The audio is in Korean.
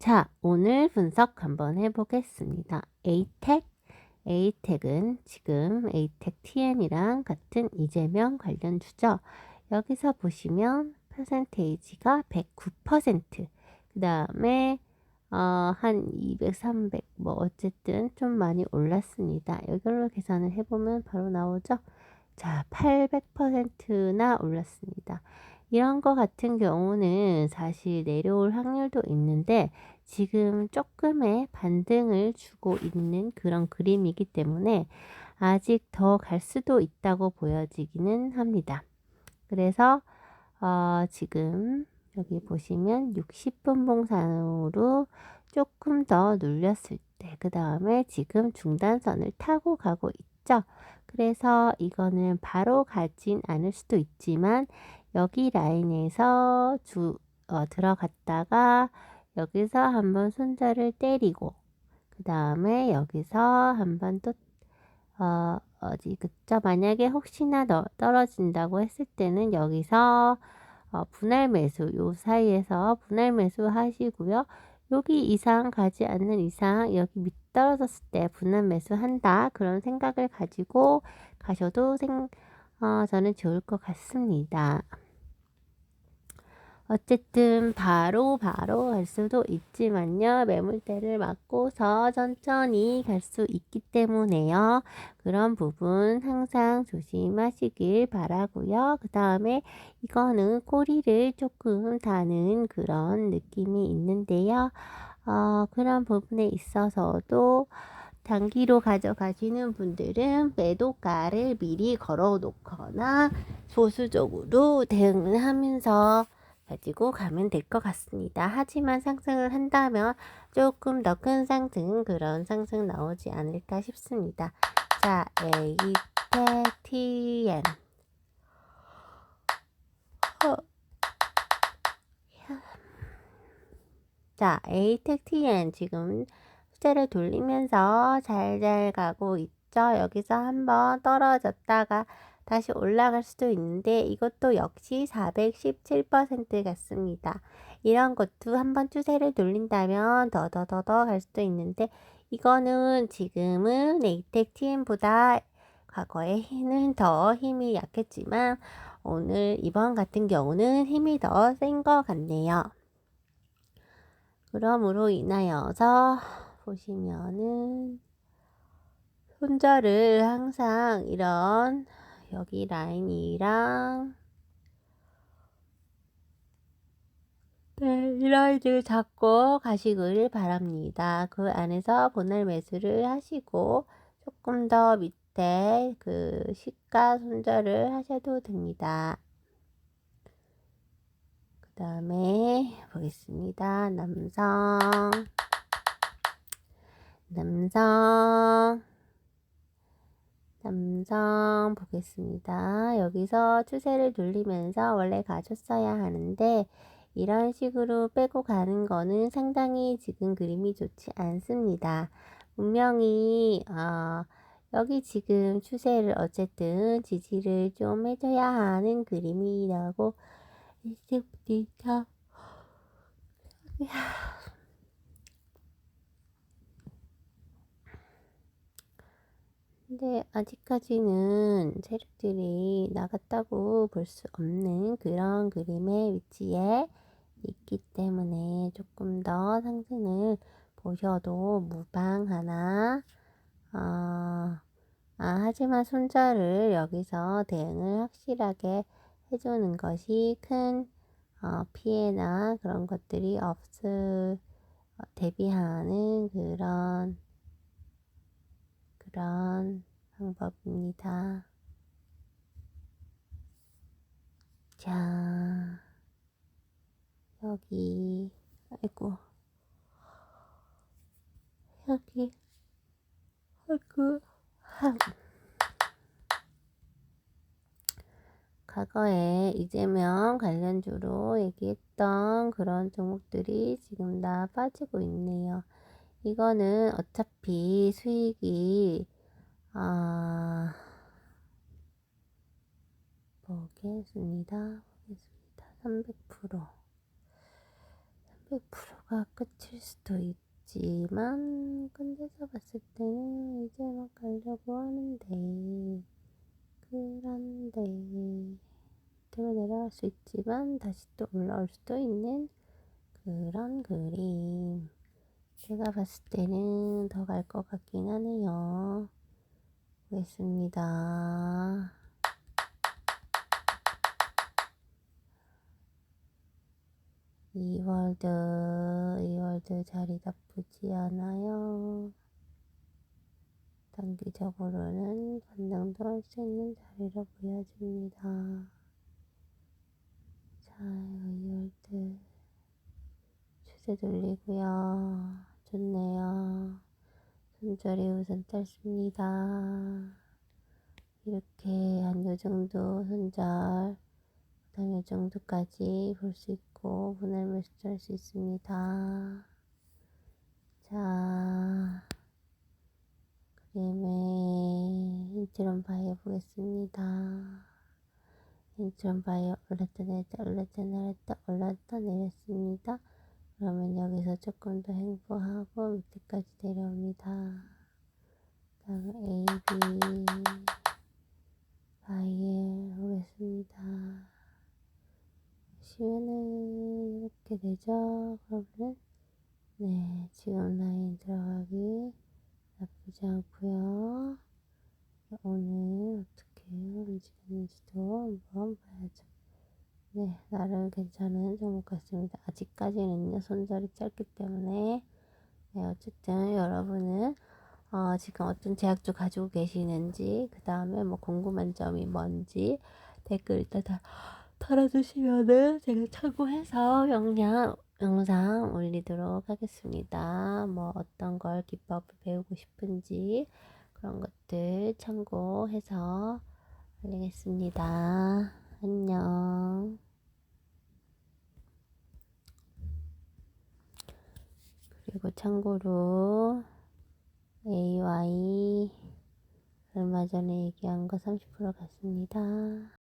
자, 오늘 분석 한번 해보겠습니다. ATEC, ATEC은 지금 ATEC TN이랑 같은 이재명 관련 주죠. 여기서 보시면 퍼센테이지가 109%, 그 다음에 어, 한 200, 300, 뭐 어쨌든 좀 많이 올랐습니다. 이걸로 계산을 해보면 바로 나오죠. 자, 800%나 올랐습니다. 이런 거 같은 경우는 사실 내려올 확률도 있는데 지금 조금의 반등을 주고 있는 그런 그림이기 때문에 아직 더 갈 수도 있다고 보여지기는 합니다. 그래서 어, 지금 여기 보시면 60분 봉산으로 조금 더 눌렸을 때, 그 다음에 지금 중단선을 타고 가고 있죠. 그래서 이거는 바로 가진 않을 수도 있지만 여기 라인에서 주, 어, 들어갔다가 여기서 한번 손절을 때리고 그 다음에 여기서 한번 또 어, 어디 그죠? 만약에 혹시나 너, 떨어진다고 했을 때는 여기서 어, 분할 매수 요 사이에서 분할 매수 하시고요. 여기 이상 가지 않는 이상 여기 밑 떨어졌을 때 분할 매수 한다 그런 생각을 가지고 가셔도 생, 어, 저는 좋을 것 같습니다. 어쨌든 바로 바로 갈 수도 있지만요. 매물대를 맞고서 천천히 갈 수 있기 때문에요. 그런 부분 항상 조심하시길 바라고요. 그 다음에 이거는 꼬리를 조금 다는 그런 느낌이 있는데요. 어, 그런 부분에 있어서도 단기로 가져가시는 분들은 매도가를 미리 걸어 놓거나 소수적으로 대응을 하면서 가지고 가면 될 것 같습니다. 하지만 상승을 한다면 조금 더 큰 상승, 그런 상승 나오지 않을까 싶습니다. 자, TN. 어. 자, 에이텍 TN 지금 수제를 돌리면서 잘잘 가고 있죠. 여기서 한번 떨어졌다가 다시 올라갈 수도 있는데 이것도 역시 417% 같습니다. 이런 것도 한번 추세를 돌린다면 더더더더 갈 수도 있는데 이거는 지금은 에이텍 TM보다 과거에는 더 힘이 약했지만 오늘 이번 같은 경우는 힘이 더 센 것 같네요. 그러므로 인하여서 보시면은 손절을 항상 이런 여기 라인이랑 네, 이 라인을 잡고 가시길 바랍니다. 그 안에서 분할 매수를 하시고 조금 더 밑에 그 시가 손절을 하셔도 됩니다. 그 다음에 보겠습니다. 남성 남성 남성 보겠습니다. 여기서 추세를 돌리면서 원래 가졌어야 하는데 이런 식으로 빼고 가는 거는 상당히 지금 그림이 좋지 않습니다. 분명히 어, 여기 지금 추세를 어쨌든 지지를 좀 해줘야 하는 그림이라고 이제부터 근데 아직까지는 세력들이 나갔다고 볼 수 없는 그런 그림의 위치에 있기 때문에 조금 더 상승을 보셔도 무방하나 어, 아, 하지만 손절을 여기서 대응을 확실하게 해주는 것이 큰 어, 피해나 그런 것들이 없을 어, 대비하는 그런 그런 방법입니다. 자, 여기, 아이고, 여기, 아이고, 하. 과거에 이재명 관련주로 얘기했던 그런 종목들이 지금 다 빠지고 있네요. 이거는 어차피 수익이 아 보겠습니다. 보겠습니다. 300% 300%가 이거가 끝일 수도 있지만 끝에서 봤을 때는 이제 막 가려고 하는데 그런데 밑으로 내려갈 수 있지만 다시 또 올라올 수도 있는 그런 그림 제가 봤을 때는 더 갈 것 같긴 하네요 보겠습니다 이월드 이월드 자리 나쁘지 않아요 단기적으로는 반등도 할 수 있는 자리로 보여집니다. 자, 이월드 추세 돌리고요. 좋네요. 손절이 우선 짧습니다. 이렇게 한 요 정도 손절, 그 다음 요 정도까지 볼 수 있고 분할 매수도 할 수 있습니다. 자. 그림의 인트론 바이오 보겠습니다. 인트론 바이오 올랐다 내렸다 올랐다 내렸다 올랐다 내렸습니다. 그러면 여기서 조금 더 행보하고 밑에까지 내려옵니다. 다음에 AB 바이엘 보겠습니다. 보시면은 이렇게 되죠. 그러면은 네 지금 라인 들어가기 나쁘지 않고요. 오늘 어떻게 움직였는지도 한번 봐야죠. 네, 나름 괜찮은 종목 같습니다. 아직까지는요, 손절이 짧기 때문에. 네, 어쨌든 여러분은 어, 지금 어떤 제약주 가지고 계시는지, 그 다음에 뭐 궁금한 점이 뭔지 댓글 일단 다 달아주시면은 제가 참고해서 영양 영상 올리도록 하겠습니다. 뭐 어떤 걸 기법을 배우고 싶은지 그런 것들 참고해서 올리겠습니다. 안녕. 그리고 참고로 AY 얼마 전에 얘기한 거 30% 갔습니다.